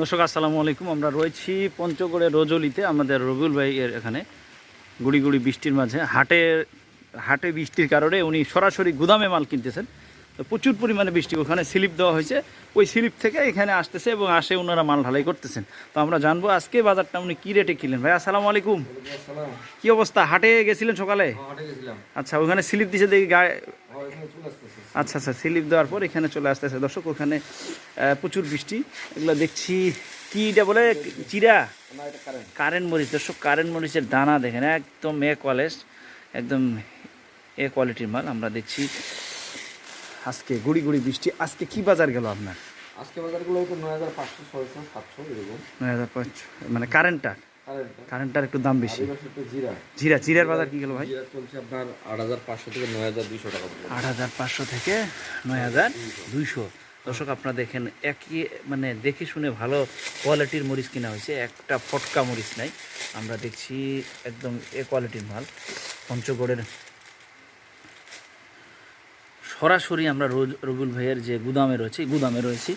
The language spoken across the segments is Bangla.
দর্শক আসসালামু আলাইকুম। আমরা রয়েছি পঞ্চগড়ের রজলিতে আমাদের রবিউল ভাই এর এখানে গুড়ি গুড়ি বৃষ্টির মাঝে। হাটে হাটে বৃষ্টির কারণে উনি সরাসরি গুদামে মাল কিনতেছেন। তো প্রচুর পরিমাণে বৃষ্টি ওখানে স্লিপ দেওয়া হয়েছে। ওই স্লিপ থেকে এখানে আসতেছে এবং আসে ওনারা মাল ঢালাই করতেছেন। তো আমরা জানব আজকে বাজারটা উনি কী রেটে কিনলেন। ভাই আসসালামু আলাইকুম। কী অবস্থা? হাটে গেছিলেন সকালে? আচ্ছা ওখানে স্লিপ দিছে দেখি গায়ে আচ্ছা আচ্ছা স্লিপ দেওয়ার পর এখানে চলে আসতেছে। দর্শক ওখানে প্রচুর বৃষ্টি। এগুলো দেখছি কি এটা বলে চিরা কারেন্ট মরিচ। দর্শক কারেন্ট মরিচের দানা দেখেন একদম এ কোয়ালেস একদম এ কোয়ালিটির মাল। আমরা দেখছি আজকে গুড়ি গুড়ি বৃষ্টি। আজকে কি বাজার গেল আপনার? আজকে বাজারগুলো নয় হাজার পাঁচশো ছয়শো সাতশো এরকম। নয় হাজার পাঁচ মানে কারেন্টটা? কারেন্টটার একটু দাম বেশি। জিরা। জিরা জিরার বাজার কি গেল ভাই? আপনার আট হাজার পাঁচশো থেকে নয় হাজার দুইশো টাকা। আট হাজার পাঁচশো থেকে নয় হাজার দুইশো। দর্শক আপনারা দেখেন একই মানে দেখে শুনে ভালো কোয়ালিটির মরিচ কিনা হয়েছে। একটা ফটকা মরিচ নাই। আমরা দেখছি একদম এ কোয়ালিটির মাল। পঞ্চগড়ের সরাসরি আমরা রবিউল ভাইয়ের যে গুদামে রয়েছে গুদামে রয়েছি।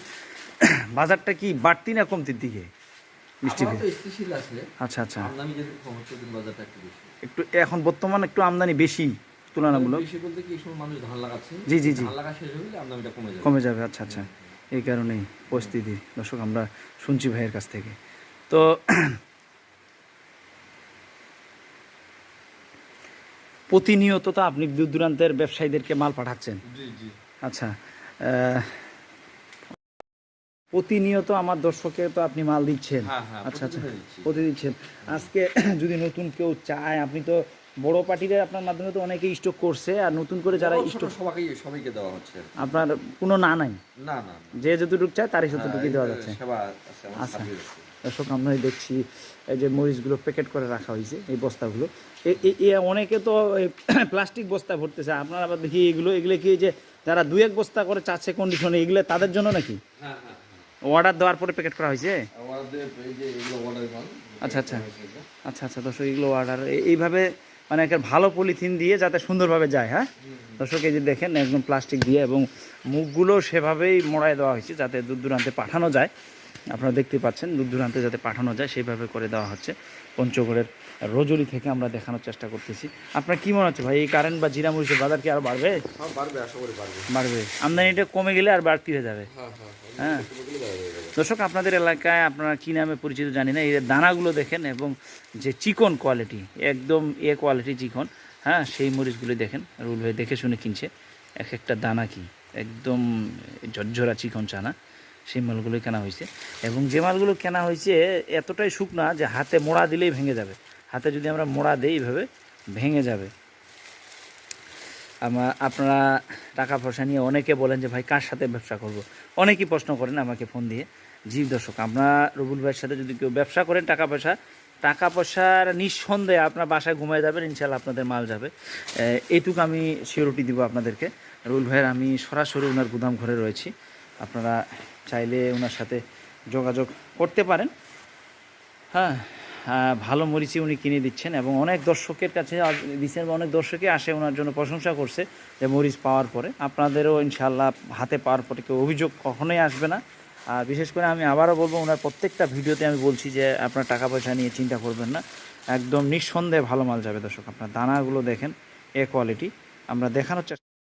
বাজারটা কি বাড়তি না কমতির দিকে? মিষ্টি আচ্ছা আচ্ছা। একটু এখন বর্তমান একটু আমদানি বেশি তুলনামূলক। জি জি জি। কমে যাবে। আচ্ছা আচ্ছা। এই কারণেই পরিস্থিতি। দর্শক আমরা শুনছি ভাইয়ের কাছ থেকে। তো প্রতিনিয়ত তো আপনি দূর দূরান্তের ব্যবসায়ীদেরকে মাল পাঠাচ্ছেন। আচ্ছা আহ, প্রতিনিয়ত আমার দর্শকে তো আপনি মাল দিচ্ছেন। হ্যাঁ হ্যাঁ আচ্ছা আচ্ছা। প্রতি দিচ্ছেন। আজকে যদি নতুন কেউ চায় আপনি তো বড় পার্টিরা আপনার মাধ্যমে তো অনেকেই স্টক করছে আর নতুন করে যারা স্টক সবাইকে সবাইকে দেওয়া হচ্ছে। আপনার কোনো না নাই? না না যে যতটুকু চায় তারই ততটুকুই হ্যাঁ, দেওয়া যাচ্ছে। আচ্ছা। দর্শক আমরা দেখছি এই যে মরিচগুলো প্যাকেট করে রাখা হয়েছে এই বস্তাগুলো। অনেকে তো প্লাস্টিক বস্তা ভরতেছে আপনারা আবার দেখি এগুলো এগুলো কি যে যারা দু এক বস্তা করে চাচ্ছে কন্ডিশনে এগুলো তাদের জন্য নাকি? হ্যাঁ। অর্ডার দেওয়ার পরে প্যাকেট করা হয়েছে? আচ্ছা আচ্ছা। আচ্ছা আচ্ছা দর্শক এগুলো অর্ডার এইভাবে মানে একটা ভালো পলিথিন দিয়ে যাতে সুন্দরভাবে যায় হ্যাঁ? দর্শক এই যে দেখেন একদম প্লাস্টিক দিয়ে এবং মুখগুলো সেভাবেই মোড়ায় দেওয়া হয়েছে যাতে দূর দূরান্তে পাঠানো যায়। আপনারা দেখতে পাচ্ছেন দূর দূরান্তে যাতে পাঠানো যায় সেইভাবে করে দেওয়া হচ্ছে। পঞ্চগড়ের রজলি থেকে আমরা দেখানোর চেষ্টা করতেছি। আপনার কি মনে হচ্ছে ভাই এই কারেন্ট বা জিরা মরিচের বাজার কি আরও বাড়বে? হ্যাঁ বাড়বে আশা করি বাড়বে। বাড়বে। আমদানিটা কমে গেলে আর বাড়তি হয়ে যাবে। হ্যাঁ হ্যাঁ হ্যাঁ দর্শক আপনাদের এলাকায় আপনারা কী নামে পরিচিত জানি না এই দানাগুলো দেখেন এবং যে চিকন কোয়ালিটি একদম এ কোয়ালিটি চিকন হ্যাঁ সেই মরিচগুলো দেখেন রুল ভাই দেখে শুনে কিনছে। এক একটা দানা কি একদম ঝরঝরা চিকন চানা সেই মালগুলো কেনা হয়েছে। এবং যে মালগুলো কেনা হয়েছে এতটাই শুকনা যে হাতে মোড়া দিলেই ভেঙে যাবে। হাতে যদি আমরা মোড়া দিই, এইভাবে ভেঙে যাবে। আমার আপনারা টাকা পয়সা নিয়ে অনেকে বলেন যে, ভাই, কার সাথে ব্যবসা করব। অনেকেই প্রশ্ন করেন আমাকে ফোন দিয়ে। জি, দর্শক আপনারা রবুল ভাইয়ের সাথে যদি কেউ ব্যবসা করেন টাকা পয়সা, টাকা পয়সার নিঃসন্দেহে আপনার বাসায় ঘুমায় যাবেন ইনশাল্লাহ আপনাদের মাল যাবে। এইটুকু আমি সিওরিটি দিব আপনাদেরকে। রুল ভাইয়ের আমি সরাসরি ওনার গুদাম ঘরে রয়েছি। আপনারা চাইলে ওনার সাথে যোগাযোগ করতে পারেন। হ্যাঁ ভালো মরিচি উনি কিনে দিচ্ছেন এবং অনেক দর্শকের কাছে দিচ্ছেন বা অনেক দর্শকে আসে ওনার জন্য প্রশংসা করছে যে মরিচ পাওয়ার পরে। আপনাদেরও ইনশাল্লাহ হাতে পাওয়ার পরে কেউ অভিযোগ কখনোই আসবে না। আর বিশেষ করে আমি আবারও বলব, ওনার প্রত্যেকটা ভিডিওতে আমি বলছি যে আপনার টাকা পয়সা নিয়ে চিন্তা করবেন না। একদম নিঃসন্দেহে ভালো মাল যাবে দর্শক, আপনার দানাগুলো দেখেন, এ কোয়ালিটি। আমরা দেখানোর চেষ্টা